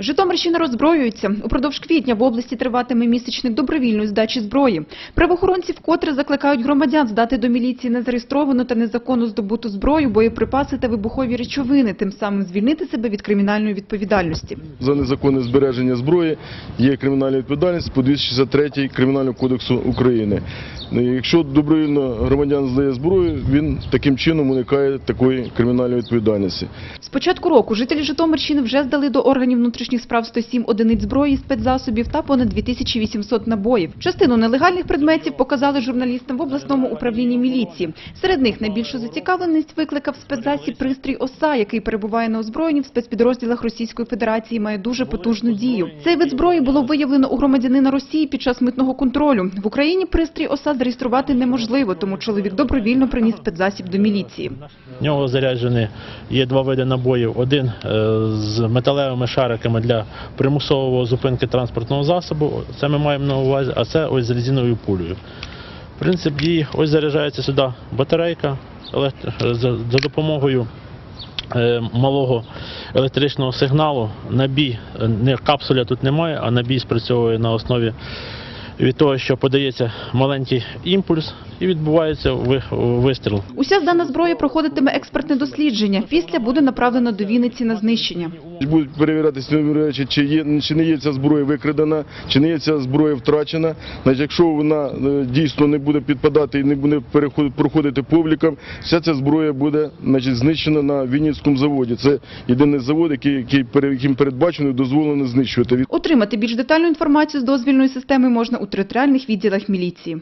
Житомирщина роззброюється. Упродовж квітня в області триватиме місячник добровільної здачі зброї. Правоохоронці вкотре закликають громадян здати до міліції незареєстровану та незаконно здобуту зброю, боєприпаси та вибухові речовини, тим самим звільнити себе від кримінальної відповідальності. За незаконне збереження зброї є кримінальна відповідальність по 263 Кримінального кодексу України. Ну, Якщо добровільно громадян здає зброю, він таким чином уникає такої кримінальної відповідальності. З початку року жителі Житомирщини вже здали до органів внутрішніх справ 107 одиниць зброї, спецзасобів та понад 2800 набоїв. Частину нелегальних предметів показали журналістам в обласному управлінні міліції. Серед них найбільшу зацікавленість викликав спецзасіб пристрій ОСА, який перебуває на озброєнні в спецпідрозділах Російської Федерації, має дуже потужну дію. Цей вид зброї було виявлено у громадянина Росії під час митного контролю. В Україні пристрій ОСА зареєструвати неможливо, тому чоловік добровільно приніс спецзасіб до міліції. В нього заряджені є два види набоїв. Один е, з металевими шариками для примусового зупинки транспортного засобу. Це ми маємо на увазі, а це ось з резиновою пулею. Принцип дії ось заряджається сюди батарейка за, допомогою е, малого електричного сигналу. Набій, не капсуля тут немає, а набій спрацьовує на основі від того, що подається маленький імпульс і відбувається вистріл. Уся здана зброя проходитиме експертне дослідження. Після буде направлено до Вінниці на знищення. Будуть перевірятися речі, чи, чи не є ця зброя викрадена, чи не є ця зброя втрачена. Значить, якщо вона е, дійсно не буде підпадати і не буде проходити публікам, вся ця зброя буде значить, знищена на Вінницькому заводі. Це єдиний завод, який, який, яким передбачено і дозволено знищувати. Отримати більш детальну інформацію з дозвільної системи можна у територіальних відділах міліції.